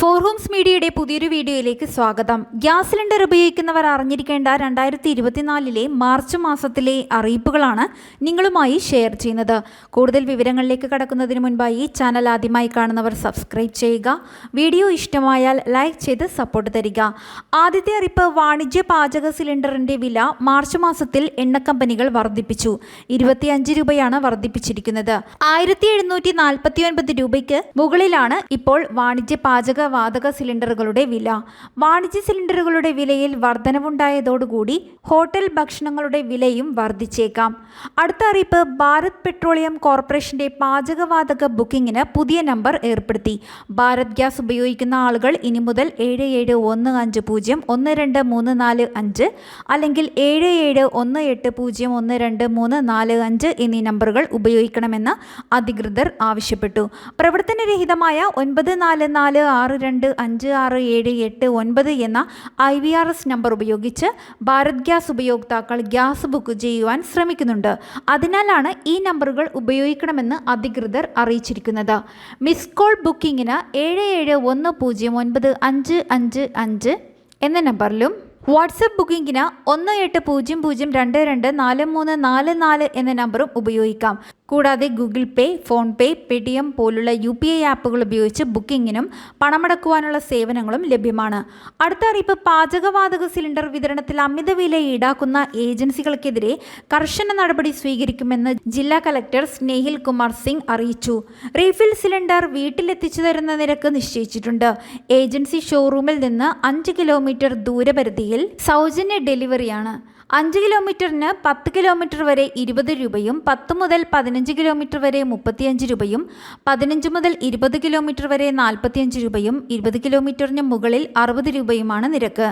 Four Holmes മീഡിയയുടെ പുതിയൊരു വീഡിയോയിലേക്ക് സ്വാഗതം. ഗ്യാസ് സിലിണ്ടർ ഉപയോഗിക്കുന്നവർ അറിഞ്ഞിരിക്കേണ്ട രണ്ടായിരത്തി ഇരുപത്തിനാലിലെ മാർച്ച് മാസത്തിലെ അറിയിപ്പുകളാണ് നിങ്ങളുമായി ഷെയർ ചെയ്യുന്നത്. കൂടുതൽ വിവരങ്ങളിലേക്ക് കടക്കുന്നതിന് മുൻപായി ചാനൽ ആദ്യമായി കാണുന്നവർ സബ്സ്ക്രൈബ് ചെയ്യുക. വീഡിയോ ഇഷ്ടമായാൽ ലൈക്ക് ചെയ്ത് സപ്പോർട്ട് തരിക. ആദ്യത്തെ അറിയിപ്പ് വാണിജ്യ പാചക സിലിണ്ടറിന്റെ വില മാർച്ച് മാസത്തിൽ എണ്ണ കമ്പനികൾ വർദ്ധിപ്പിച്ചു. ഇരുപത്തിയഞ്ച് രൂപയാണ് വർദ്ധിപ്പിച്ചിരിക്കുന്നത്. ആയിരത്തി രൂപയ്ക്ക് മുകളിലാണ് ഇപ്പോൾ വാണിജ്യ പാചക വാതക സിലിണ്ടറുകളുടെ വില. വാണിജ്യ സിലിണ്ടറുകളുടെ വിലയിൽ വർധനവുണ്ടായതോടുകൂടി ഹോട്ടൽ ഭക്ഷണങ്ങളുടെ വിലയും വർദ്ധിച്ചേക്കാം അടുത്ത അറിയിപ്പ് ഭാരത് പെട്രോളിയം കോർപ്പറേഷന്റെ പാചകവാതക ബുക്കിംഗിന് പുതിയ നമ്പർ ഏർപ്പെടുത്തി. ഭാരത് ഗ്യാസ് ഉപയോഗിക്കുന്ന ആളുകൾ ഇനി മുതൽ ഏഴ് ഏഴ് ഒന്ന് അഞ്ച് പൂജ്യം ഒന്ന് രണ്ട് മൂന്ന് നാല് അഞ്ച് അല്ലെങ്കിൽ ഏഴ് ഏഴ് ഒന്ന് എട്ട് പൂജ്യം ഒന്ന് രണ്ട് മൂന്ന് നാല് അഞ്ച് എന്നീ നമ്പറുകൾ ഉപയോഗിക്കണമെന്ന് അധികൃതർ ആവശ്യപ്പെട്ടു. പ്രവർത്തനരഹിതമായ ഒൻപത് നാല് നാല് ആറ് രണ്ട് അഞ്ച് ആറ് ഏഴ് എട്ട് ഒൻപത് എന്ന I V R S number ഉപയോഗിച്ച് ഭാരത് ഗ്യാസ് ഉപയോക്താക്കൾ ഗ്യാസ് ബുക്ക് ചെയ്യുവാൻ ശ്രമിക്കുന്നുണ്ട്. അതിനാലാണ് ഈ നമ്പറുകൾ ഉപയോഗിക്കണമെന്ന് അധികൃതർ അറിയിച്ചിരിക്കുന്നത്. മിസ് കോൾ ബുക്കിങ്ങിന് ഏഴ് ഏഴ് ഒന്ന് പൂജ്യം ഒൻപത് അഞ്ച് അഞ്ച് അഞ്ച് എന്ന നമ്പറിലും വാട്സപ്പ് ബുക്കിങ്ങിന് ഒന്ന് എട്ട് പൂജ്യം പൂജ്യം രണ്ട് രണ്ട് നാല് മൂന്ന് നാല് നാല് എന്ന നമ്പറും ഉപയോഗിക്കാം. കൂടാതെ Google Pay PhonePe Paytm പോലുള്ള യു പി ഐ ആപ്പുകൾ ഉപയോഗിച്ച് ബുക്കിങ്ങിനും പണമടക്കുവാനുള്ള സേവനങ്ങളും ലഭ്യമാണ്. അടുത്ത അറിയിപ്പ് പാചകവാതക സിലിണ്ടർ വിതരണത്തിൽ അമിത വില ഈടാക്കുന്ന ഏജൻസികൾക്കെതിരെ കർശന നടപടി സ്വീകരിക്കുമെന്ന് ജില്ലാ കലക്ടർ സ്നേഹിൽ കുമാർ സിംഗ് അറിയിച്ചു. റീഫിൽ സിലിണ്ടർ വീട്ടിലെത്തിച്ചു തരുന്ന നിരക്ക് നിശ്ചയിച്ചിട്ടുണ്ട്. ഏജൻസി ഷോറൂമിൽ നിന്ന് അഞ്ച് കിലോമീറ്റർ ദൂരപരിധിയിൽ സൗജന്യ ഡെലിവറിയാണ്. അഞ്ച് കിലോമീറ്ററിന് പത്ത് കിലോമീറ്റർ വരെ ഇരുപത് രൂപയും പത്ത് മുതൽ പതിനഞ്ച് കിലോമീറ്റർ വരെ മുപ്പത്തിയഞ്ച് രൂപയും പതിനഞ്ച് മുതൽ ഇരുപത് കിലോമീറ്റർ വരെ നാൽപ്പത്തിയഞ്ച് രൂപയും ഇരുപത് കിലോമീറ്ററിന് മുകളിൽ അറുപത് രൂപയുമാണ് നിരക്ക്.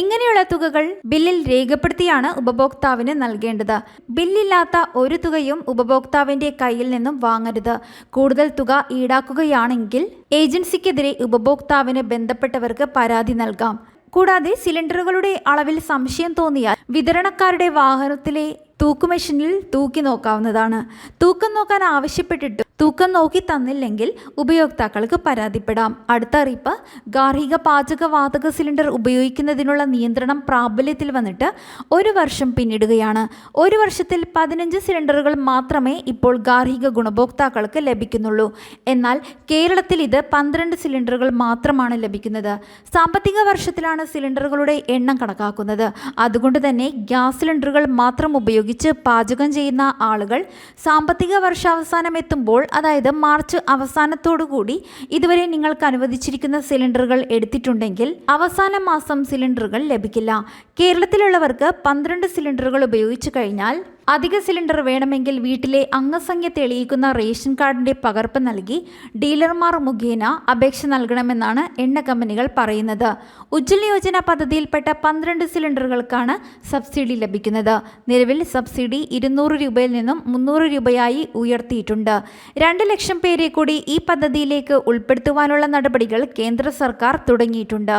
ഇങ്ങനെയുള്ള തുകകൾ ബില്ലിൽ രേഖപ്പെടുത്തിയാണ് ഉപഭോക്താവിന് നൽകേണ്ടത്. ബില്ലില്ലാത്ത ഒരു തുകയും ഉപഭോക്താവിന്റെ കയ്യിൽ നിന്നും വാങ്ങരുത്. കൂടുതൽ തുക ഈടാക്കുകയാണെങ്കിൽ ഏജൻസിക്കെതിരെ ഉപഭോക്താവിന് ബന്ധപ്പെട്ടവർക്ക് പരാതി നൽകാം. കൂടാതെ സിലിണ്ടറുകളുടെ അളവിൽ സംശയം തോന്നിയാൽ വിതരണക്കാരുടെ വാഹനത്തിലെ തൂക്കുമെഷീനിൽ തൂക്കി നോക്കാവുന്നതാണ്. തൂക്കം നോക്കാൻ ആവശ്യപ്പെട്ടിട്ട് തൂക്കം നോക്കി തന്നില്ലെങ്കിൽ ഉപയോക്താക്കൾക്ക് പരാതിപ്പെടാം. അടുത്ത അറിയിപ്പ് ഗാർഹിക പാചക വാതക സിലിണ്ടർ ഉപയോഗിക്കുന്നതിനുള്ള നിയന്ത്രണം പ്രാബല്യത്തിൽ വന്നിട്ട് ഒരു വർഷം പിന്നിടുകയാണ്. ഒരു വർഷത്തിൽ പതിനഞ്ച് സിലിണ്ടറുകൾ മാത്രമേ ഇപ്പോൾ ഗാർഹിക ഗുണഭോക്താക്കൾക്ക് ലഭിക്കുന്നുള്ളൂ. എന്നാൽ കേരളത്തിൽ ഇത് പന്ത്രണ്ട് സിലിണ്ടറുകൾ മാത്രമാണ് ലഭിക്കുന്നത്. സാമ്പത്തിക വർഷത്തിലാണ് സിലിണ്ടറുകളുടെ എണ്ണം കണക്കാക്കുന്നത്. അതുകൊണ്ട് തന്നെ ഗ്യാസ് സിലിണ്ടറുകൾ മാത്രം ഉപയോഗിച്ച് പാചകം ചെയ്യുന്ന ആളുകൾ സാമ്പത്തിക വർഷാവസാനം എത്തുമ്പോൾ അതായത് മാർച്ച് അവസാനത്തോടുകൂടി ഇതുവരെ നിങ്ങൾക്ക് അനുവദിച്ചിരിക്കുന്ന സിലിണ്ടറുകൾ എടുത്തിട്ടുണ്ടെങ്കിൽ അവസാന മാസം സിലിണ്ടറുകൾ ലഭിക്കില്ല. കേരളത്തിലുള്ളവർക്ക് പന്ത്രണ്ട് സിലിണ്ടറുകൾ ഉപയോഗിച്ചു കഴിഞ്ഞാൽ അധിക സിലിണ്ടർ വേണമെങ്കിൽ വീട്ടിലെ അംഗസംഖ്യ തെളിയിക്കുന്ന റേഷൻ കാർഡിന്റെ പകർപ്പ് നൽകി ഡീലർമാർ മുഖേന അപേക്ഷ നൽകണമെന്നാണ് എണ്ണ കമ്പനികൾ പറയുന്നത്. ഉജ്ജ്വല യോജന പദ്ധതിയിൽപ്പെട്ട പന്ത്രണ്ട് സിലിണ്ടറുകൾക്കാണ് സബ്സിഡി ലഭിക്കുന്നത്. നിലവിൽ സബ്സിഡി ഇരുന്നൂറ് രൂപയിൽ നിന്നും മുന്നൂറ് രൂപയായി ഉയർത്തിയിട്ടുണ്ട്. രണ്ട് ലക്ഷം പേരെ കൂടി ഈ പദ്ധതിയിലേക്ക് ഉൾപ്പെടുത്തുവാനുള്ള നടപടികൾ കേന്ദ്ര സർക്കാർ തുടങ്ങിയിട്ടുണ്ട്.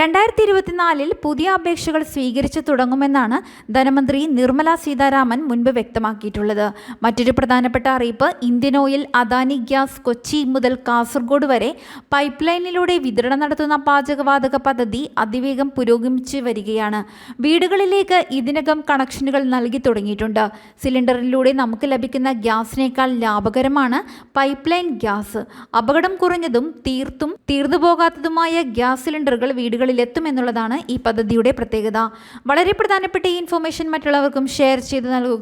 രണ്ടായിരത്തി ഇരുപത്തിനാലിൽ പുതിയ അപേക്ഷകൾ സ്വീകരിച്ചു തുടങ്ങുമെന്നാണ് ധനമന്ത്രി നിർമ്മല സീതാരാമൻ മുൻപ് വ്യക്തമാക്കിയിട്ടുള്ളത്. മറ്റൊരു പ്രധാനപ്പെട്ട അറിയിപ്പ് Indian Oil Adani gas Kochi മുതൽ കാസർഗോഡ് വരെ പൈപ്പ് ലൈനിലൂടെ വിതരണം നടത്തുന്ന പാചകവാതക പദ്ധതി അതിവേഗം പുരോഗമിച്ചു വരികയാണ്. വീടുകളിലേക്ക് ഇതിനകം കണക്ഷനുകൾ നൽകി തുടങ്ങിയിട്ടുണ്ട്. സിലിണ്ടറിലൂടെ നമുക്ക് ലഭിക്കുന്ന ഗ്യാസിനേക്കാൾ ലാഭകരമാണ് പൈപ്പ് ലൈൻ ഗ്യാസ്. അപകടം കുറഞ്ഞതും തീർത്തും തീർന്നു പോകാത്തതുമായ ഗ്യാസ് സിലിണ്ടറുകൾ വീടുകളിൽ എത്തുമെന്നുള്ളതാണ് ഈ പദ്ധതിയുടെ പ്രത്യേകത. വളരെ പ്രധാനപ്പെട്ട ഈ ഇൻഫോർമേഷൻ മറ്റുള്ളവർക്കും ഷെയർ ചെയ്ത് നൽകുക.